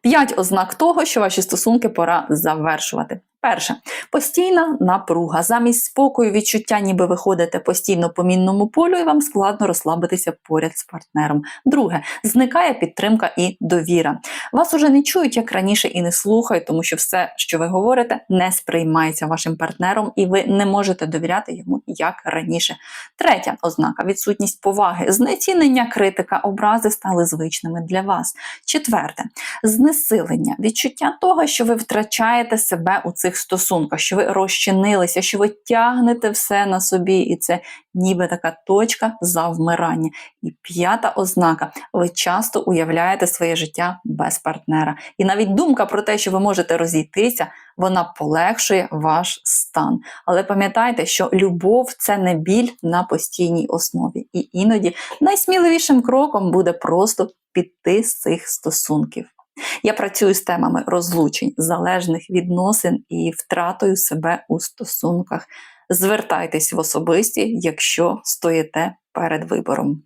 П'ять ознак того, що ваші стосунки пора завершувати. Перше постійна напруга. Замість спокою, відчуття, ніби ви ходите постійно по мінному полю, і вам складно розслабитися поряд з партнером. Друге, зникає підтримка і довіра. Вас уже не чують як раніше і не слухають, тому що все, що ви говорите, не сприймається вашим партнером, і ви не можете довіряти йому як раніше. Третя ознака відсутність поваги, знецінення, критика, образи стали звичними для вас. Четверте знесилення, відчуття того, що ви втрачаєте себе у цих стосунках, що ви розчинилися, що ви тягнете все на собі, і це ніби така точка завмирання. І п'ята ознака: ви часто уявляєте своє життя без партнера. І навіть думка про те, що ви можете розійтися, вона полегшує ваш стан. Але пам'ятайте, що любов це не біль на постійній основі. І іноді найсміливішим кроком буде просто піти з цих стосунків. Я працюю з темами розлучень, залежних відносин і втратою себе у стосунках. Звертайтесь в особисті, якщо стоїте перед вибором.